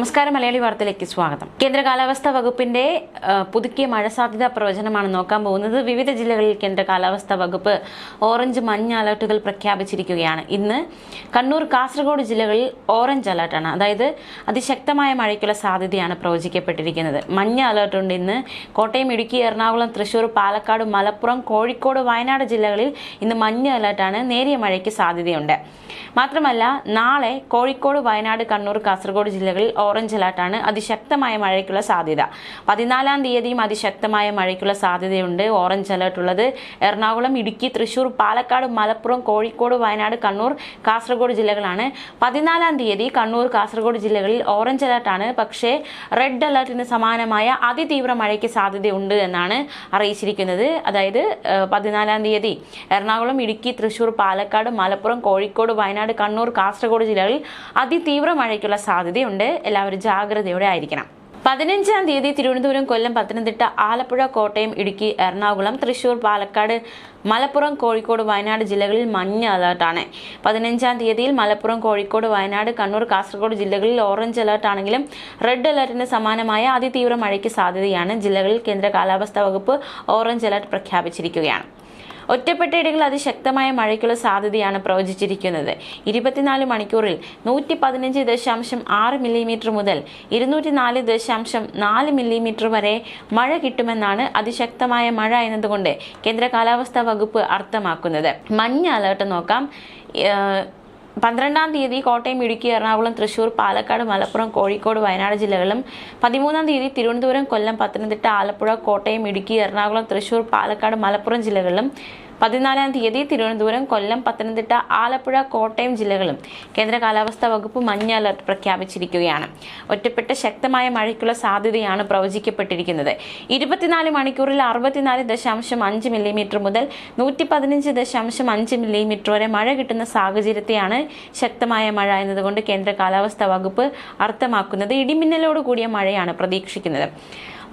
നമസ്കാരം മലയാളി വാർത്തയിലേക്ക് സ്വാഗതം. കേന്ദ്ര കാലാവസ്ഥാ വകുപ്പിന്റെ പുതുക്കിയ മഴ സാധ്യതാ പ്രവചനമാണ് നോക്കാൻ പോകുന്നത്. വിവിധ ജില്ലകളിൽ കേന്ദ്ര കാലാവസ്ഥാ വകുപ്പ് ഓറഞ്ച് മഞ്ഞ അലർട്ടുകൾ പ്രഖ്യാപിച്ചിരിക്കുകയാണ്. ഇന്ന് കണ്ണൂർ കാസർഗോഡ് ജില്ലകളിൽ ഓറഞ്ച് അലർട്ടാണ്. അതായത് അതിശക്തമായ മഴയ്ക്കുള്ള സാധ്യതയാണ് പ്രവചിക്കപ്പെട്ടിരിക്കുന്നത്. മഞ്ഞ അലർട്ടുണ്ട് ഇന്ന്. കോട്ടയം ഇടുക്കി എറണാകുളം തൃശൂർ പാലക്കാട് മലപ്പുറം കോഴിക്കോട് വയനാട് ജില്ലകളിൽ ഇന്ന് മഞ്ഞ അലർട്ടാണ്. നേരിയ മഴയ്ക്ക് സാധ്യതയുണ്ട്. മാത്രമല്ല നാളെ കോഴിക്കോട് വയനാട് കണ്ണൂർ കാസർഗോഡ് ജില്ലകളിൽ ഓറഞ്ച് അലർട്ടാണ് അതിശക്തമായ മഴയ്ക്കുള്ള സാധ്യത. പതിനാലാം തീയതിയും അതിശക്തമായ മഴയ്ക്കുള്ള സാധ്യതയുണ്ട്. ഓറഞ്ച് അലർട്ട് ഉള്ളത് എറണാകുളം ഇടുക്കി തൃശൂർ പാലക്കാട് മലപ്പുറം കോഴിക്കോട് വയനാട് കണ്ണൂർ കാസർഗോഡ് ജില്ലകളാണ്. പതിനാലാം തീയതി കണ്ണൂർ കാസർഗോഡ് ജില്ലകളിൽ ഓറഞ്ച് അലർട്ടാണ്. പക്ഷേ റെഡ് അലർട്ടിന് സമാനമായ അതിതീവ്ര മഴയ്ക്ക് സാധ്യതയുണ്ട് എന്നാണ് അറിയിച്ചിരിക്കുന്നത്. അതായത് പതിനാലാം തീയതി എറണാകുളം ഇടുക്കി തൃശൂർ പാലക്കാട് മലപ്പുറം കോഴിക്കോട് വയനാട് കണ്ണൂർ കാസർഗോഡ് ജില്ലകളിൽ അതിതീവ്ര മഴയ്ക്കുള്ള സാധ്യതയുണ്ട്. എല്ലാവരും ജാഗ്രതയോടെ ആയിരിക്കണം. പതിനഞ്ചാം തീയതി തിരുവനന്തപുരം കൊല്ലം പത്തനംതിട്ട ആലപ്പുഴ കോട്ടയം ഇടുക്കി എറണാകുളം തൃശൂർ പാലക്കാട് മലപ്പുറം കോഴിക്കോട് വയനാട് ജില്ലകളിൽ മഞ്ഞ അലേർട്ടാണ് പതിനഞ്ചാം തീയതിയിൽ മലപ്പുറം കോഴിക്കോട് വയനാട് കണ്ണൂർ കാസർഗോഡ് ജില്ലകളിൽ ഓറഞ്ച് അലേർട്ടാണെങ്കിലും റെഡ് അലേർട്ടിന് സമാനമായ അതിതീവ്ര മഴയ്ക്ക് സാധ്യതയാണ്. ജില്ലകളിൽ കേന്ദ്ര കാലാവസ്ഥാ വകുപ്പ് ഓറഞ്ച് അലേർട്ട് പ്രഖ്യാപിച്ചിരിക്കുകയാണ്. ഒറ്റപ്പെട്ട ഇടങ്ങളിൽ അതിശക്തമായ മഴയ്ക്കുള്ള സാധ്യതയാണ് പ്രവചിച്ചിരിക്കുന്നത്. ഇരുപത്തിനാല് മണിക്കൂറിൽ നൂറ്റി പതിനഞ്ച് ദശാംശം ആറ് മില്ലിമീറ്റർ മുതൽ ഇരുന്നൂറ്റി നാല് ദശാംശം നാല് മില്ലിമീറ്റർ വരെ മഴ കിട്ടുമെന്നാണ് അതിശക്തമായ മഴ എന്നതുകൊണ്ട് കേന്ദ്ര കാലാവസ്ഥാ വകുപ്പ് അർത്ഥമാക്കുന്നത്. മഞ്ഞ അലേർട്ട് നോക്കാം. പന്ത്രണ്ടാം തീയതി കോട്ടയം ഇടുക്കി എറണാകുളം തൃശൂർ പാലക്കാട് മലപ്പുറം കോഴിക്കോട് വയനാട് ജില്ലകളിലും പതിമൂന്നാം തീയതി തിരുവനന്തപുരം കൊല്ലം പത്തനംതിട്ട ആലപ്പുഴ കോട്ടയം ഇടുക്കി എറണാകുളം തൃശൂർ പാലക്കാട് മലപ്പുറം ജില്ലകളിലും പതിനാലാം തീയതി തിരുവനന്തപുരം കൊല്ലം പത്തനംതിട്ട ആലപ്പുഴ കോട്ടയം ജില്ലകളും കേന്ദ്ര കാലാവസ്ഥാ വകുപ്പ് മഞ്ഞ അലർട്ട് പ്രഖ്യാപിച്ചിരിക്കുകയാണ്. ഒറ്റപ്പെട്ട ശക്തമായ മഴയ്ക്കുള്ള സാധ്യതയാണ് പ്രവചിക്കപ്പെട്ടിരിക്കുന്നത്. ഇരുപത്തിനാല് മണിക്കൂറിൽ അറുപത്തിനാല് ദശാംശം അഞ്ച് മില്ലിമീറ്റർ മുതൽ നൂറ്റി പതിനഞ്ച് ദശാംശം അഞ്ച് മില്ലിമീറ്റർ വരെ മഴ കിട്ടുന്ന സാഹചര്യത്തെയാണ് ശക്തമായ മഴ എന്നതുകൊണ്ട് കേന്ദ്ര കാലാവസ്ഥാ വകുപ്പ് അർത്ഥമാക്കുന്നത്. ഇടിമിന്നലോട് കൂടിയ മഴയാണ് പ്രതീക്ഷിക്കുന്നത്.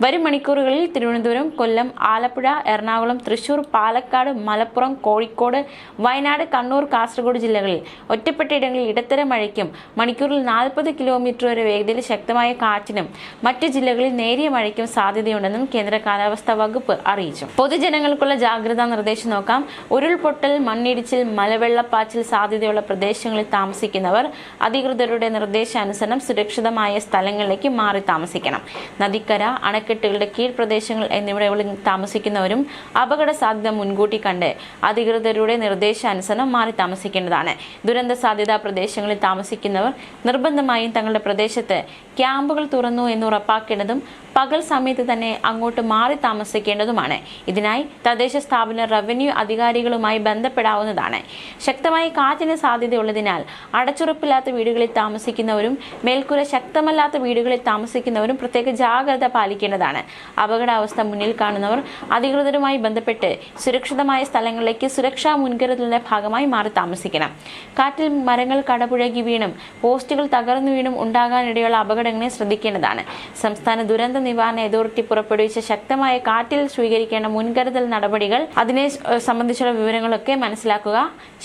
വരും മണിക്കൂറുകളിൽ തിരുവനന്തപുരം കൊല്ലം ആലപ്പുഴ എറണാകുളം തൃശൂർ പാലക്കാട് മലപ്പുറം കോഴിക്കോട് വയനാട് കണ്ണൂർ കാസർഗോഡ് ജില്ലകളിൽ ഒറ്റപ്പെട്ടയിടങ്ങളിൽ ഇടത്തരം മഴയ്ക്കും മണിക്കൂറിൽ നാൽപ്പത് കിലോമീറ്റർ വരെ വേഗതയിൽ ശക്തമായ കാറ്റിനും മറ്റ് ജില്ലകളിൽ നേരിയ മഴയ്ക്കും സാധ്യതയുണ്ടെന്നും കേന്ദ്ര കാലാവസ്ഥാ വകുപ്പ് അറിയിച്ചു. പൊതുജനങ്ങൾക്കുള്ള ജാഗ്രതാ നിർദ്ദേശം നോക്കാം. ഉരുൾപൊട്ടൽ മണ്ണിടിച്ചിൽ മലവെള്ളപ്പാച്ചിൽ സാധ്യതയുള്ള പ്രദേശങ്ങളിൽ താമസിക്കുന്നവർ അധികൃതരുടെ നിർദ്ദേശാനുസരണം സുരക്ഷിതമായ സ്ഥലങ്ങളിലേക്ക് മാറി താമസിക്കണം. നദിക്കര അണക്കെട്ടുകളുടെ കീഴ്പ്രദേശങ്ങൾ എന്നിവിടങ്ങളിൽ താമസിക്കുന്നവരും അപകട സാധ്യത മുൻകൂട്ടി കണ്ട് അധികൃതരുടെ നിർദ്ദേശാനുസരണം മാറി താമസിക്കേണ്ടതാണ്. ദുരന്ത സാധ്യതാ പ്രദേശങ്ങളിൽ താമസിക്കുന്നവർ നിർബന്ധമായും തങ്ങളുടെ പ്രദേശത്ത് ക്യാമ്പുകൾ തുറന്നു എന്ന് ഉറപ്പാക്കേണ്ടതും പകൽ സമയത്ത് തന്നെ അങ്ങോട്ട് മാറി താമസിക്കേണ്ടതുമാണ്. ഇതിനായി തദ്ദേശ സ്ഥാപന റവന്യൂ അധികാരികളുമായി ബന്ധപ്പെടാവുന്നതാണ്. ശക്തമായ കാറ്റിന് സാധ്യതയുള്ളതിനാൽ അടച്ചുറപ്പില്ലാത്ത വീടുകളിൽ താമസിക്കുന്നവരും മേൽക്കൂര ശക്തമല്ലാത്ത വീടുകളിൽ താമസിക്കുന്നവരും പ്രത്യേക ജാഗ്രത പാലിക്കേണ്ടതാണ് അപകടാവസ്ഥ മുന്നിൽ കാണുന്നവർ അധികൃതരുമായി ബന്ധപ്പെട്ട് സുരക്ഷിതമായ സ്ഥലങ്ങളിലേക്ക് സുരക്ഷാ മുൻകരുതലിന്റെ ഭാഗമായി മാറി താമസിക്കണം. കാറ്റിൽ മരങ്ങൾ കടപുഴകി വീണും പോസ്റ്റുകൾ തകർന്നു വീണും ഉണ്ടാകാനിടയുള്ള അപകടങ്ങളെ ശ്രദ്ധിക്കേണ്ടതാണ്. സംസ്ഥാന ദുരന്ത നിവാരണ അതോറിറ്റി പുറപ്പെടുവിച്ച ശക്തമായ കാറ്റിൽ സ്വീകരിക്കേണ്ട മുൻകരുതൽ നടപടികൾ അതിനെ സംബന്ധിച്ചുള്ള വിവരങ്ങളൊക്കെ മനസ്സിലാക്കുക.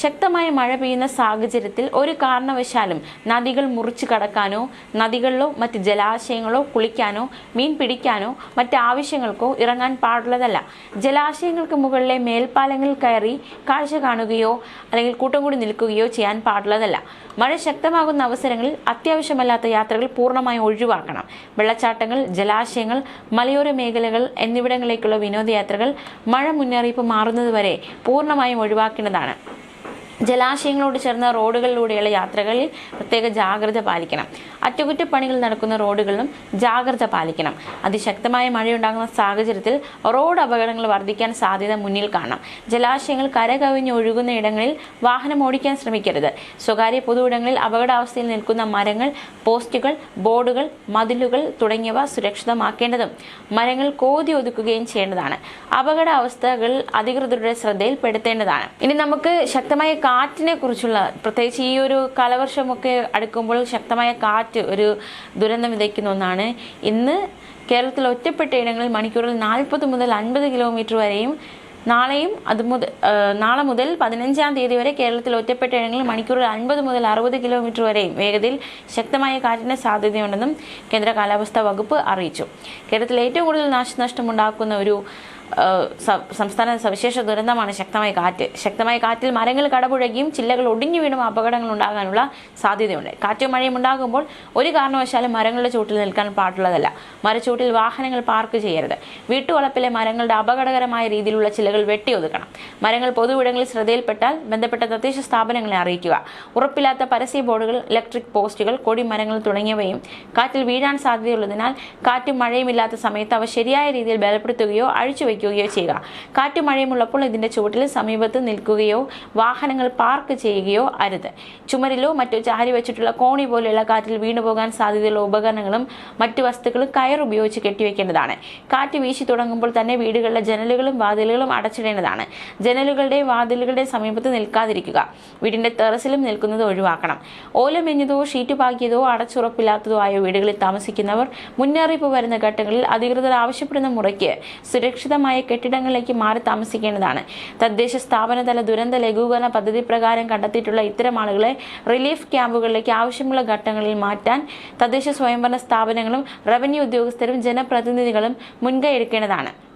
ശക്തമായ മഴ പെയ്യുന്ന സാഹചര്യത്തിൽ ഒരു കാരണവശാലും നദികൾ മുറിച്ചു കടക്കാനോ നദികളിലോ മറ്റ് ജലാശയങ്ങളോ കുളിക്കാനോ മീൻ പിടിക്കാനോ മറ്റ് ആവശ്യങ്ങൾക്കോ ഇറങ്ങാൻ പാടുള്ളതല്ല. ജലാശയങ്ങൾക്ക് മുകളിലെ മേൽപ്പാലങ്ങളിൽ കയറി കാഴ്ച കാണുകയോ അല്ലെങ്കിൽ കൂട്ടം കൂടി നിൽക്കുകയോ ചെയ്യാൻ പാടുള്ളതല്ല. മഴ ശക്തമാകുന്ന അവസരങ്ങളിൽ അത്യാവശ്യമല്ലാത്ത യാത്രകൾ പൂർണമായും ഒഴിവാക്കണം. വെള്ളച്ചാട്ടങ്ങൾ ജലാശയങ്ങൾ മലയോര മേഖലകൾ എന്നിവിടങ്ങളിലേക്കുള്ള വിനോദയാത്രകൾ മഴ മുന്നറിയിപ്പ് മാറുന്നതുവരെ പൂർണമായും ഒഴിവാക്കേണ്ടതാണ്. ജലാശയങ്ങളോട് ചേർന്ന റോഡുകളിലൂടെയുള്ള യാത്രകളിൽ പ്രത്യേക ജാഗ്രത പാലിക്കണം. അറ്റകുറ്റപ്പണികൾ നടക്കുന്ന റോഡുകളിലും ജാഗ്രത പാലിക്കണം. അതിശക്തമായ മഴയുണ്ടാകുന്ന സാഹചര്യത്തിൽ റോഡ് അപകടങ്ങൾ വർദ്ധിക്കാൻ സാധ്യത മുന്നിൽ കാണാം ജലാശയങ്ങൾ കരകവിഞ്ഞ് ഒഴുകുന്ന ഇടങ്ങളിൽ വാഹനം ഓടിക്കാൻ ശ്രമിക്കരുത്. സ്വകാര്യ പൊതു ഇടങ്ങളിൽ അപകടാവസ്ഥയിൽ നിൽക്കുന്ന മരങ്ങൾ പോസ്റ്റുകൾ ബോർഡുകൾ മതിലുകൾ തുടങ്ങിയവ സുരക്ഷിതമാക്കേണ്ടതും മരങ്ങൾ കോതി ഒതുക്കുകയും ചെയ്യേണ്ടതാണ്. അപകടാവസ്ഥകൾ അധികൃതരുടെ ശ്രദ്ധയിൽപ്പെടുത്തേണ്ടതാണ്. ഇനി നമുക്ക് ശക്തമായ കാറ്റിനെ കുറിച്ചുള്ള പ്രത്യേകിച്ച് ഈ ഒരു കാലവർഷമൊക്കെ അടുക്കുമ്പോൾ ശക്തമായ കാറ്റ് ഒരു ദുരന്തം വിതയ്ക്കുന്ന ഒന്നാണ്. ഇന്ന് കേരളത്തിൽ ഒറ്റപ്പെട്ട ഇടങ്ങളിൽ മണിക്കൂറിൽ നാൽപ്പത് മുതൽ അൻപത് കിലോമീറ്റർ വരെയും നാളെയും അത് മുതൽ നാളെ മുതൽ പതിനഞ്ചാം തീയതി വരെ കേരളത്തിൽ ഒറ്റപ്പെട്ട ഇടങ്ങളിൽ മണിക്കൂറിൽ അൻപത് മുതൽ അറുപത് കിലോമീറ്റർ വരെയും വേഗതയിൽ ശക്തമായ കാറ്റിന് സാധ്യതയുണ്ടെന്നും കേന്ദ്ര കാലാവസ്ഥാ വകുപ്പ് അറിയിച്ചു. കേരളത്തിൽ ഏറ്റവും കൂടുതൽ നാശനഷ്ടമുണ്ടാക്കുന്ന ഒരു സംസ്ഥാന സവിശേഷ ദുരന്തമാണ് ശക്തമായ കാറ്റ്. ശക്തമായ കാറ്റിൽ മരങ്ങൾ കടപുഴകിയും ചില്ലകൾ ഒടിഞ്ഞു വീണും അപകടങ്ങൾ ഉണ്ടാകാനുള്ള സാധ്യതയുണ്ട്. കാറ്റും മഴയും ഉണ്ടാകുമ്പോൾ ഒരു കാരണവശാലും മരങ്ങളുടെ ചൂട്ടിൽ നിൽക്കാൻ പാടുള്ളതല്ല. മരച്ചൂട്ടിൽ വാഹനങ്ങൾ പാർക്ക് ചെയ്യരുത്. വീട്ടുവളപ്പിലെ മരങ്ങളുടെ അപകടകരമായ രീതിയിലുള്ള ചില്ലകൾ വെട്ടിയൊതുക്കണം മരങ്ങൾ പൊതുവിടങ്ങളിൽ ശ്രദ്ധയിൽപ്പെട്ടാൽ ബന്ധപ്പെട്ട തദ്ദേശ സ്ഥാപനങ്ങളെ അറിയിക്കുക. ഉറപ്പില്ലാത്ത പരസ്യ ബോർഡുകൾ ഇലക്ട്രിക് പോസ്റ്റുകൾ കൊടിമരങ്ങൾ തുടങ്ങിയവയും കാറ്റിൽ വീഴാൻ സാധ്യതയുള്ളതിനാൽ കാറ്റും മഴയും ഇല്ലാത്ത സമയത്ത് അവ ശരിയായ രീതിയിൽ ബലപ്പെടുത്തുകയോ അഴിച്ചുവെക്കുകയോ ചെയ്യുക. കാറ്റും മഴയും ഉള്ളപ്പോൾ ഇതിന്റെ ചുവട്ടിൽ സമീപത്ത് നിൽക്കുകയോ വാഹനങ്ങൾ പാർക്ക് ചെയ്യുകയോ അരുത്. ചുമരിലോ മറ്റോ ചാരി വെച്ചിട്ടുള്ള കോണി പോലെയുള്ള കാറ്റിൽ വീണുപോകാൻ സാധ്യതയുള്ള ഉപകരണങ്ങളും മറ്റു വസ്തുക്കളും കയർ ഉപയോഗിച്ച് കെട്ടിവെക്കേണ്ടതാണ്. കാറ്റ് വീശി തുടങ്ങുമ്പോൾ തന്നെ വീടുകളിലെ ജനലുകളും വാതിലുകളും അടച്ചിടേണ്ടതാണ്. ജനലുകളുടെ വാതിലുകളുടെ സമീപത്ത് നിൽക്കാതിരിക്കുക. വീടിന്റെ ടെറസിലും നിൽക്കുന്നത് ഒഴിവാക്കണം. ഓലമെഞ്ഞതോ ഷീറ്റ് പാക്കിയതോ അടച്ചുറപ്പില്ലാത്തതോ ആയ വീടുകളിൽ താമസിക്കുന്നവർ മുന്നറിയിപ്പ് വരുന്ന ഘട്ടങ്ങളിൽ അധികൃതർ ആവശ്യപ്പെടുന്ന മുറയ്ക്ക് സുരക്ഷിതമായ കെട്ടിടങ്ങളിലേക്ക് മാറി താമസിക്കേണ്ടതാണ്. തദ്ദേശ സ്ഥാപനതല ദുരന്ത ലഘൂകരണ പദ്ധതി പ്രകാരം കണ്ടെത്തിയിട്ടുള്ള ഇത്തരം ആളുകളെ റിലീഫ് ക്യാമ്പുകളിലേക്ക് ആവശ്യമുള്ള ഘട്ടങ്ങളിൽ മാറ്റാൻ തദ്ദേശ സ്വയംഭരണ സ്ഥാപനങ്ങളും റവന്യൂ ഉദ്യോഗസ്ഥരും ജനപ്രതിനിധികളും മുൻകൈ എടുക്കേണ്ടതാണ്.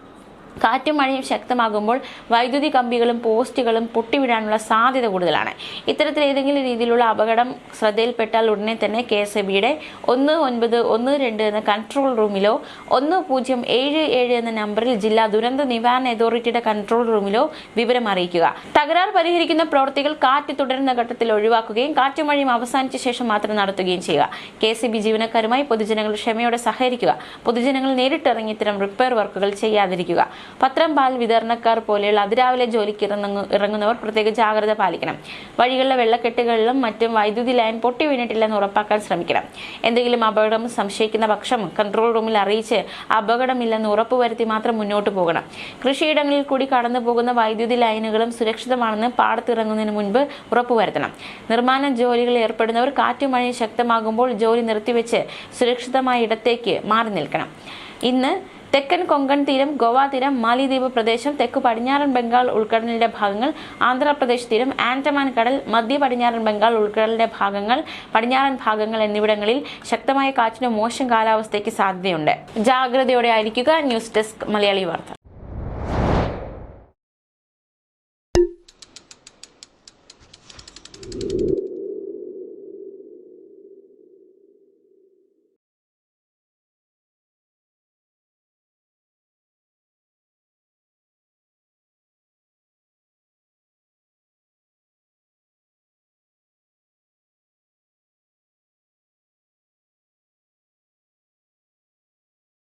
കാറ്റും മഴയും ശക്തമാകുമ്പോൾ വൈദ്യുതി കമ്പികളും പോസ്റ്റുകളും പൊട്ടിവിടാനുള്ള സാധ്യത കൂടുതലാണ്. ഇത്തരത്തിൽ ഏതെങ്കിലും രീതിയിലുള്ള അപകടം ശ്രദ്ധയിൽപ്പെട്ടാൽ ഉടനെ തന്നെ കെ എസ് എ ബിയുടെ ഒന്ന് ഒൻപത് ഒന്ന് രണ്ട് എന്ന കൺട്രോൾ റൂമിലോ ഒന്ന് പൂജ്യം ഏഴ് ഏഴ് എന്ന നമ്പറിൽ ജില്ലാ ദുരന്ത നിവാരണ അതോറിറ്റിയുടെ കൺട്രോൾ റൂമിലോ വിവരം അറിയിക്കുക. തകരാർ പരിഹരിക്കുന്ന പ്രവൃത്തികൾ കാറ്റ് തുടരുന്ന ഘട്ടത്തിൽ ഒഴിവാക്കുകയും കാറ്റും മഴയും അവസാനിച്ച ശേഷം മാത്രം നടത്തുകയും ചെയ്യുക. കെ എസ് ബി ജീവനക്കാരുമായി പൊതുജനങ്ങൾ ക്ഷമയോടെ സഹകരിക്കുക. പൊതുജനങ്ങൾ നേരിട്ടിറങ്ങി ഇത്തരം റിപ്പയർ വർക്കുകൾ ചെയ്യാതിരിക്കുക. പത്രം പാൽ വിതരണക്കാർ പോലെയുള്ള അതിരാവിലെ ജോലിക്ക് ഇറങ്ങു ഇറങ്ങുന്നവർ പ്രത്യേക ജാഗ്രത പാലിക്കണം. വഴികളിലെ വെള്ളക്കെട്ടുകളിലും മറ്റും വൈദ്യുതി ലൈൻ പൊട്ടി വീണിട്ടില്ലെന്ന് ഉറപ്പാക്കാൻ ശ്രമിക്കണം. എന്തെങ്കിലും അപകടം സംശയിക്കുന്ന പക്ഷം കൺട്രോൾ റൂമിൽ അറിയിച്ച് അപകടമില്ലെന്ന് ഉറപ്പുവരുത്തി മാത്രം മുന്നോട്ട് പോകണം. കൃഷിയിടങ്ങളിൽ കൂടി കടന്നു പോകുന്ന വൈദ്യുതി ലൈനുകളും സുരക്ഷിതമാണെന്ന് പാടത്തിറങ്ങുന്നതിന് മുൻപ് ഉറപ്പുവരുത്തണം. നിർമ്മാണ ജോലികളിൽ ഏർപ്പെടുന്നവർ കാറ്റുമഴ ശക്തമാകുമ്പോൾ ജോലി നിർത്തിവെച്ച് സുരക്ഷിതമായ ഇടത്തേക്ക് മാറി നിൽക്കണം. ഇന്ന് തെക്കൻ കൊങ്കൺ തീരം ഗോവ തീരം മാലിദ്വീപ് പ്രദേശം തെക്ക് പടിഞ്ഞാറൻ ബംഗാൾ ഉൾക്കടലിന്റെ ഭാഗങ്ങൾ ആന്ധ്രാപ്രദേശ് തീരം ആൻഡമാൻ കടൽ മധ്യ പടിഞ്ഞാറൻ ബംഗാൾ ഉൾക്കടലിന്റെ ഭാഗങ്ങൾ പടിഞ്ഞാറൻ ഭാഗങ്ങൾ എന്നിവിടങ്ങളിൽ ശക്തമായ കാറ്റിനും മോശം കാലാവസ്ഥയ്ക്ക് സാധ്യതയുണ്ട്. ജാഗ്രതയോടെ ആയിരിക്കുക ന്യൂസ് ഡെസ്ക് മലയാളി വാർത്ത.